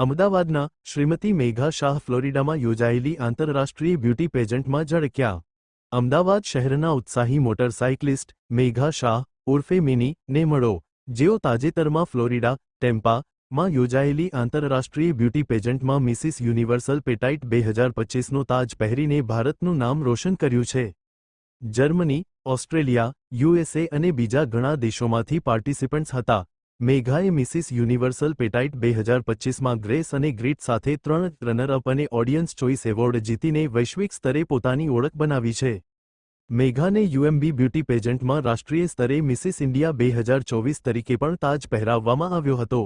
અમદાવાદના શ્રીમતી મેઘા શાહ ફ્લોરિડામાં યોજાયેલી આંતરરાષ્ટ્રીય બ્યુટી પેજન્ટમાં ઝળક્યા. અમદાવાદ શહેરના ઉત્સાહી મોટરસાઇકલિસ્ટ મેઘા શાહ ઉર્ફે મિની ને મળો, જેઓ તાજેતરમાં ફ્લોરિડા ટેમ્પા માં યોજાયેલી આંતરરાષ્ટ્રીય બ્યુટી પેજન્ટમાં મિસિસ યુનિવર્સલ પેટાઇટ બે હજાર પચીસનો તાજ પહેરીને ભારતનું નામ રોશન કર્યું છે. જર્મની, ઓસ્ટ્રેલિયા યુએસએ અને બીજા ઘણા દેશોમાંથી પાર્ટિસિપન્ટ્સ હતા. મેઘાએ મિસિસ યુનિવર્સલ પેટાઇટ બે હજાર પચીસમાં ગ્રેસ અને ગ્રીટ સાથે ત્રણ રનર અપ અને ઓડિયન્સ ચોઇસ એવોર્ડ જીતીને વૈશ્વિક સ્તરે પોતાની ઓળખ બનાવી છે. મેઘાને યુએમબી બ્યુટી પેજન્ટમાં રાષ્ટ્રીય સ્તરે મિસિસ ઇન્ડિયા બે હજાર ચોવીસ તરીકે પણ તાજ પહેરાવવામાં આવ્યો હતો.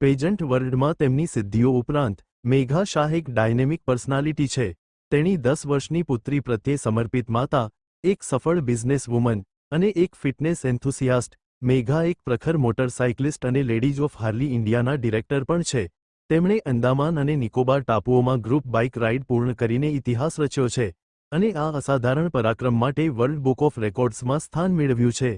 પેજન્ટ વર્લ્ડમાં તેમની સિદ્ધિઓ ઉપરાંત, મેઘા શાહ એક ડાયનેમિક પર્સનાલિટી છે. તેણી દસ વર્ષની પુત્રી પ્રત્યે સમર્પિત માતા, એક સફળ બિઝનેસ વુમન અને એક ફિટનેસ એન્થુસિયાસ્ટ મેઘા એક પ્રખર મોટરસાઇકલિસ્ટ અને લેડીઝ ઓફ હાર્લી ઇન્ડિયાના ડિરેક્ટર પણ છે. તેમણે અંદામાન અને નિકોબાર ટાપુઓમાં ગ્રુપ બાઇક રાઇડ પૂર્ણ કરીને ઇતિહાસ રચ્યો છે અને આ અસાધારણ પરાક્રમ માટે વર્લ્ડ બુક ઓફ રેકોર્ડ્સમાં સ્થાન મેળવ્યું છે.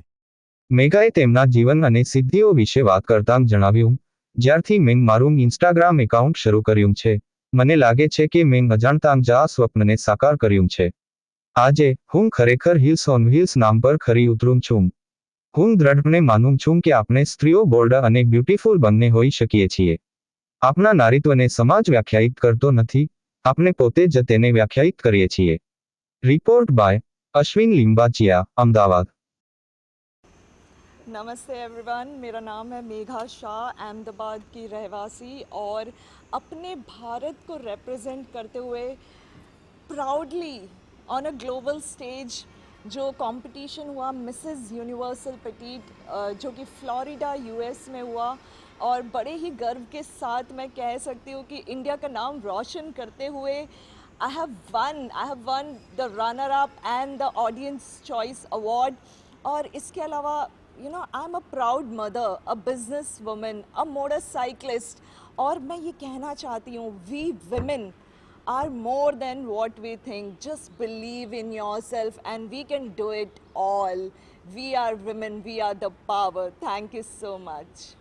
મેઘાએ તેમના જીવન અને સિદ્ધિઓ વિશે વાત કરતાં જણાવ્યું, જ્યારથી મેં મારું ઇન્સ્ટાગ્રામ એકાઉન્ટ શરૂ કર્યું છે, મને લાગે છે કે મેં અજાણતાં જ આ સ્વપ્નને સાકાર કર્યું છે. આજે હું ખરેખર હિલ્સ ઓન વ્હીલ્સ નામ પર ખરી ઉતરું છું. હું દ્રઢપણે માનું છું કે આપણે સ્ત્રીઓ બોલ્ડ અને બ્યુટીફુલ બંને હોઈ શકીએ છીએ આપણા નારીત્વને સમાજ વ્યાખ્યાયિત કરતો નથી આપણે પોતે જ તેને વ્યાખ્યાયિત કરીએ છીએ રિપોર્ટ બાય અશ્વિન લિંબાચિયા અમદાવાદ नमस्ते एवरीवन मेरा नाम है मेघा शाह अहमदाबाद की रहवासी और अपने भारत को रिप्रेजेंट करते हुए proudly on a global stage जो कंपटीशन हुआ मिसेस यूनिवर्सल पटीट जो कि फ्लोरिडा यूएस में हुआ, और बड़े ही गर्व के साथ मैं कह सकती हूँ कि इंडिया का नाम रोशन करते हुए I have won I have won the runner up and the audience choice award और इसके अलावा you know I am a proud mother a business woman a motorcyclist और मैं ये कहना चाहती हूँ we women are more than what we think. Just believe in yourself and we can do it all. We are women, we are the power. Thank you so much.